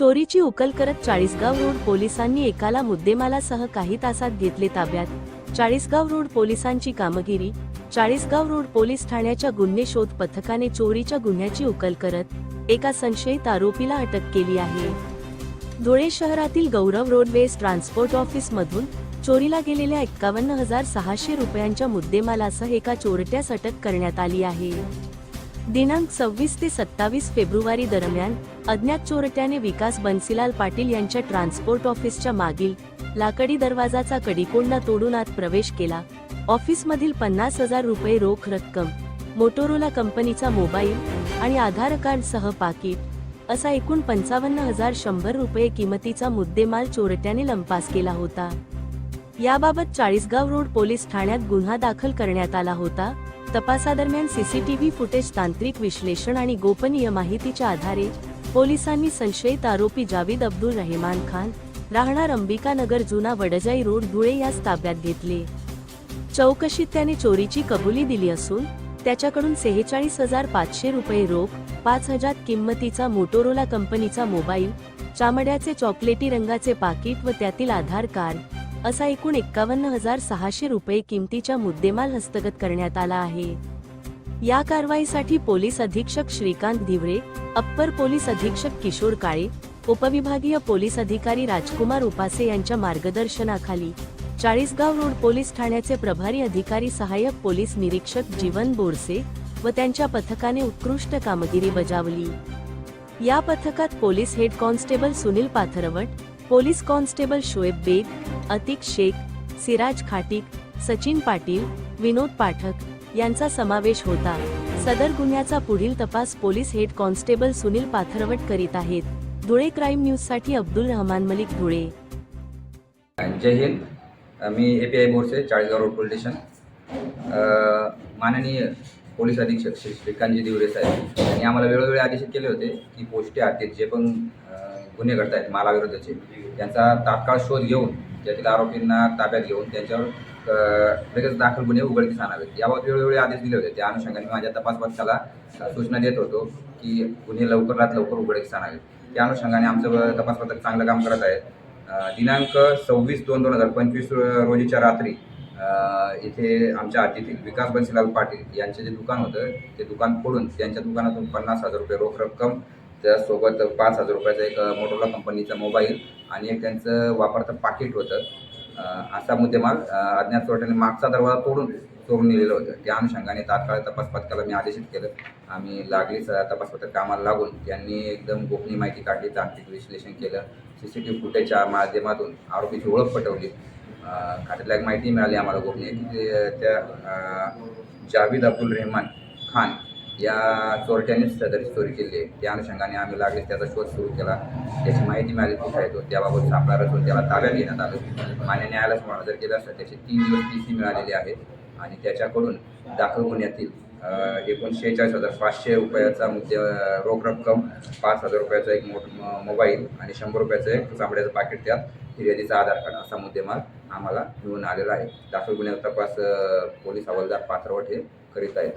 चोरीची उकल करत चाळीसगाव रोड पोलिसांनी एकाला मुद्देमालासह काही तासात घेतले ताब्यात. चाळीसगाव रोड पोलिसांची कामगिरी चाळीसगाव रोड पोलीस ठाण्याच्या गुन्हे शोध पथकाने चोरीच्या गुन्ह्याची उकल करत एका संशयित आरोपीला अटक केली आहे. धुळे शहरातील गौरव रोडवेज ट्रान्सपोर्ट ऑफिस मधून चोरीला गेलेल्या एक्कावन्न हजार सहाशे रुपयांच्या मुद्देमालासह एका चोरट्यास अटक करण्यात आली आहे. दिनांक सव्वीस ते सत्तावीस फेब्रुवारी दरम्यान अज्ञात चोरट्याने विकास बनसीलाल पाटील यांच्या ट्रान्सपोर्ट ऑफिसच्या मागील लाकडी दरवाजाचा कडीकोंडा तोडून आत प्रवेश केला. ऑफिसमधील पन्नास हजार रुपये रोख रक्कम मोटोरोला कंपनीचा मोबाईल आणि आधार कार्ड सह पाकिट असा एकूण पंचावन्न हजार शंभर रुपये किमतीचा मुद्देमाल चोरट्याने लंपास केला होता. याबाबत चाळीसगाव रोड पोलीस ठाण्यात गुन्हा दाखल करण्यात आला होता. तपासादरम्यान सीसीटीव्ही फुटेज तांत्रिक विश्लेषण आणि गोपनीय माहितीच्या आधारे पोलिसांनी संशयित आरोपी जावेद अब्दुल रहमान खान राहणार अंबिकानगर जुना वडजाई रोड धुळे यास ताब्यात घेतले. चौकशीत त्याने चोरीची कबुली दिली असून त्याच्याकडून सेहेचाळीस हजार पाचशे रुपये रोख पाच हजार किंमतीचा मोटोरोला कंपनीचा मोबाईल चामड्याचे चॉकलेटी रंगाचे पाकिट व त्यातील आधार कार्ड असा एकूण एक्कावन्न हजार सहाशे रुपये किमतीच्या मुद्देमाल हस्तगत करण्यात आला आहे. या कारवाईसाठी पोलीस अधीक्षक श्रीकांत धिवरे अप्पर पोलीस अधीक्षक किशोर काळे उपविभागीय पोलीस अधिकारी राजकुमार उपासे यांच्या मार्गदर्शनाखाली चाळीसगाव रोड पोलीस ठाण्याचे प्रभारी अधिकारी सहाय्यक पोलीस निरीक्षक जीवन बोरसे व त्यांच्या पथकाने उत्कृष्ट कामगिरी बजावली. या पथकात police head constable Sunil Pathrawat police constable Shoaib Beg Atiq Shaikh Siraj Khatik Sachin Patil Vinod Pathak यांचा समावेश होता. सदर गुन्ह्याचा पुढील तपास police head constable Sunil Pathrawat करीत आहेत. धुळे क्राईम न्यूजसाठी अब्दुल रहमान मलिक धुळे. जय हिंद. मी A P I Borse Chalisgaon road police station. माननीय पोलीस अधीक्षक श्री श्रीकांतजी दिवरे साहेब. यांनी आम्हाला वेळोवेळी आदेशित केले होते की पोस्टे हत्येत जे पण गुन्हे घडत आहेत मालाविरोधाचे त्यांचा तात्काळ शोध घेऊन त्यातील आरोपींना ताब्यात घेऊन त्यांच्यावर वेगळेच लगेच दाखल गुन्हे उघडकीस आणावेत. याबाबत वेळोवेळी आदेश दिले होते. त्या अनुषंगाने माझ्या तपास पथकाला सूचना देत होतो की गुन्हे लवकरात लवकर उघडकीस आणावेत. त्या अनुषंगाने आमचं तपास पथक चांगलं काम करत आहे. दिनांक सव्वीस दोन दोन हजार पंचवीस रोजीच्या रात्री इथे आमच्या अतिथी विकास बन्सीलाल पाटील यांचे जे दुकान होतं ते दुकान फोडून त्यांच्या दुकानातून पन्नास हजार रुपये रोख रक्कम त्यासोबत पाच हजार रुपयाचा एक मोटोला कंपनीचा मोबाईल आणि एक त्यांचं वापरतं पाकिट होतं. असा मुद्देमाल अज्ञात चोरट्याने मागचा दरवाजा तोडून चोरून नेलेलं होतं. त्या अनुषंगाने तात्काळ तपास पथकाला मी आदेशित केलं. आम्ही लागलीच तपास पथक कामाला लागून त्यांनी एकदम गोपनीय माहिती काढली तांत्रिक विश्लेषण केलं. सी सी टी व्ही फुटेजच्या माध्यमातून आरोपीची ओळख पटवली. खात्यातल्या एक माहिती मिळाली आम्हाला गोपनीय की त्या अं, जावीद अब्दुल रेहमान खान या चोरट्यानेच सदरची चोरी केली आहे. त्या अनुषंगाने आम्ही लागले त्याचा शोध सुरू केला. त्याची माहिती मिळाली कुठे येतो त्याबाबत सापळा रचून त्याला ताब्यात घेण्यात आलं. मान्य न्यायालयास हजर केलं असता त्याचे तीन दिवस टी सी मिळालेली आहेत. आणि त्याच्याकडून दाखल गुन्ह्यातील अं, एकूण शेहेचाळीस हजार पाचशे रुपयाचा मुद्दे रोख रक्कम पाच हजार रुपयाचा एक मोठ मोबाईल आणि शंभर रुपयाचं एक चांबड्याचं पाकिट त्यात फिर्यादीचा आधार कार्ड असा मुद्देमाल आम्हाला मिळून आलेला आहे. दाखल गुन्ह्याचा तपास पोलीस हवालदार पात्रवट हे करीत आहेत.